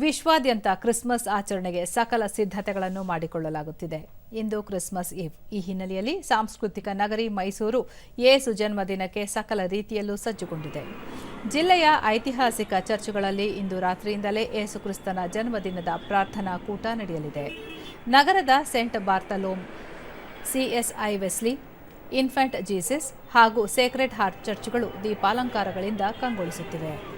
ವಿಶ್ವಾದ್ಯಂತ ಕ್ರಿಸ್ಮಸ್ ಆಚರಣೆಗೆ ಸಕಲ ಸಿದ್ಧತೆಗಳನ್ನು ಮಾಡಿಕೊಳ್ಳಲಾಗುತ್ತಿದೆ. ಇಂದು ಕ್ರಿಸ್ಮಸ್ ಈವ್. ಈ ಹಿನ್ನೆಲೆಯಲ್ಲಿ ಸಾಂಸ್ಕೃತಿಕ ನಗರಿ ಮೈಸೂರು ಏಸು ಜನ್ಮದಿನಕ್ಕೆ ಸಕಲ ರೀತಿಯಲ್ಲೂ ಸಜ್ಜುಗೊಂಡಿದೆ. ಜಿಲ್ಲೆಯ ಐತಿಹಾಸಿಕ ಚರ್ಚ್ಗಳಲ್ಲಿ ಇಂದು ರಾತ್ರಿಯಿಂದಲೇ ಯೇಸುಕ್ರಿಸ್ತನ ಜನ್ಮದಿನದ ಪ್ರಾರ್ಥನಾ ಕೂಟ ನಡೆಯಲಿದೆ. ನಗರದ saint Bartholomew CSI Wesley, infant Jesus ಹಾಗೂ ಸೇಕ್ರೆಡ್ ಹಾರ್ಟ್ ಚರ್ಚ್ಗಳು ದೀಪಾಲಂಕಾರಗಳಿಂದ ಕಂಗೊಳಿಸುತ್ತಿವೆ.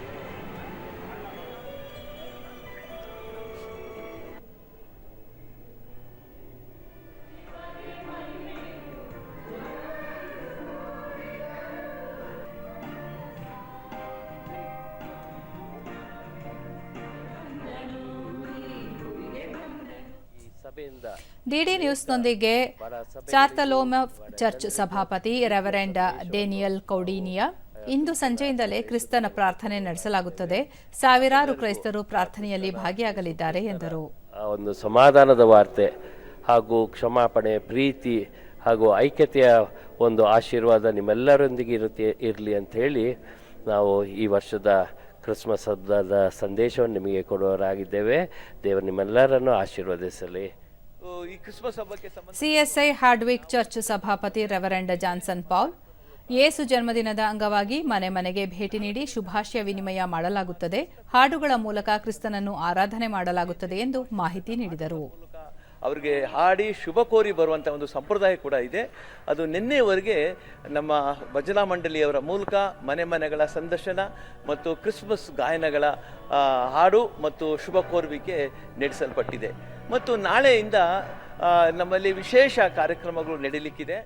ಡಿಡಿ ನ್ಯೂಸ್ನೊಂದಿಗೆ ಚಾರ್ತಲೋಮ ಚರ್ಚ್ ಸಭಾಪತಿ ರೆವರೆಂಡ್ ಡೇನಿಯಲ್ ಕೌಡಿನಿಯಾ. ಇಂದು ಸಂಜೆಯಿಂದಲೇ ಕ್ರಿಸ್ತನ ಪ್ರಾರ್ಥನೆ ನಡೆಸಲಾಗುತ್ತದೆ. ಸಾವಿರಾರು ಕ್ರೈಸ್ತರು ಪ್ರಾರ್ಥನೆಯಲ್ಲಿ ಭಾಗಿಯಾಗಲಿದ್ದಾರೆ ಎಂದರು. ಒಂದು ಸಮಾಧಾನದ ವಾರ್ತೆ ಹಾಗೂ ಕ್ಷಮಾಪಣೆ ಪ್ರೀತಿ ಹಾಗೂ ಐಕ್ಯತೆಯ ಒಂದು ಆಶೀರ್ವಾದ ನಿಮ್ಮೆಲ್ಲರೊಂದಿಗೆ ಇರುತ್ತೆ ಇರಲಿ ಅಂತ ಹೇಳಿ ನಾವು ಈ ವರ್ಷದ ಕ್ರಿಸ್ಮಸ್ ಹಬ್ಬದ ಸಂದೇಶವನ್ನು ನಿಮಗೆ ಕೊಡುವವರಾಗಿದ್ದೇವೆ. ದೇವರು ನಿಮ್ಮೆಲ್ಲರನ್ನು ಆಶೀರ್ವದಿಸಲಿ. ಈ ಕ್ರಿಸ್ಮಸ್ ಸಿಎಸ್ಐ ಹಾರ್ಡ್ವಿಕ್ ಚರ್ಚ್ ಸಭಾಪತಿ ರೆವರೆಂಡ್ ಜಾನ್ಸನ್ ಪೌಲ್ ಯೇಸು ಜನ್ಮದಿನದ ಅಂಗವಾಗಿ ಮನೆ ಮನೆಗೆ ಭೇಟಿ ನೀಡಿ ಶುಭಾಶಯ ವಿನಿಮಯ ಮಾಡಲಾಗುತ್ತದೆ. ಹಾಡುಗಳ ಮೂಲಕ ಕ್ರಿಸ್ತನನ್ನು ಆರಾಧನೆ ಮಾಡಲಾಗುತ್ತದೆ ಎಂದು ಮಾಹಿತಿ ನೀಡಿದರು. ಅವರಿಗೆ ಹಾಡಿ ಶುಭ ಕೋರಿ ಬರುವಂಥ ಒಂದು ಸಂಪ್ರದಾಯ ಕೂಡ ಇದೆ. ಅದು ನಿನ್ನೆವರೆಗೆ ನಮ್ಮ ಭಜನಾ ಮಂಡಳಿಯವರ ಮೂಲಕ ಮನೆ ಮನೆಗಳ ಸಂದರ್ಶನ ಮತ್ತು ಕ್ರಿಸ್ಮಸ್ ಗಾಯನಗಳ ಹಾಡು ಮತ್ತು ಶುಭ ಕೋರುವಿಕೆ ನಡೆಸಲ್ಪಟ್ಟಿದೆ. ಮತ್ತು ನಾಳೆಯಿಂದ ನಮ್ಮಲ್ಲಿ ವಿಶೇಷ ಕಾರ್ಯಕ್ರಮಗಳು ನಡೀಲಿಕ್ಕಿದೆ.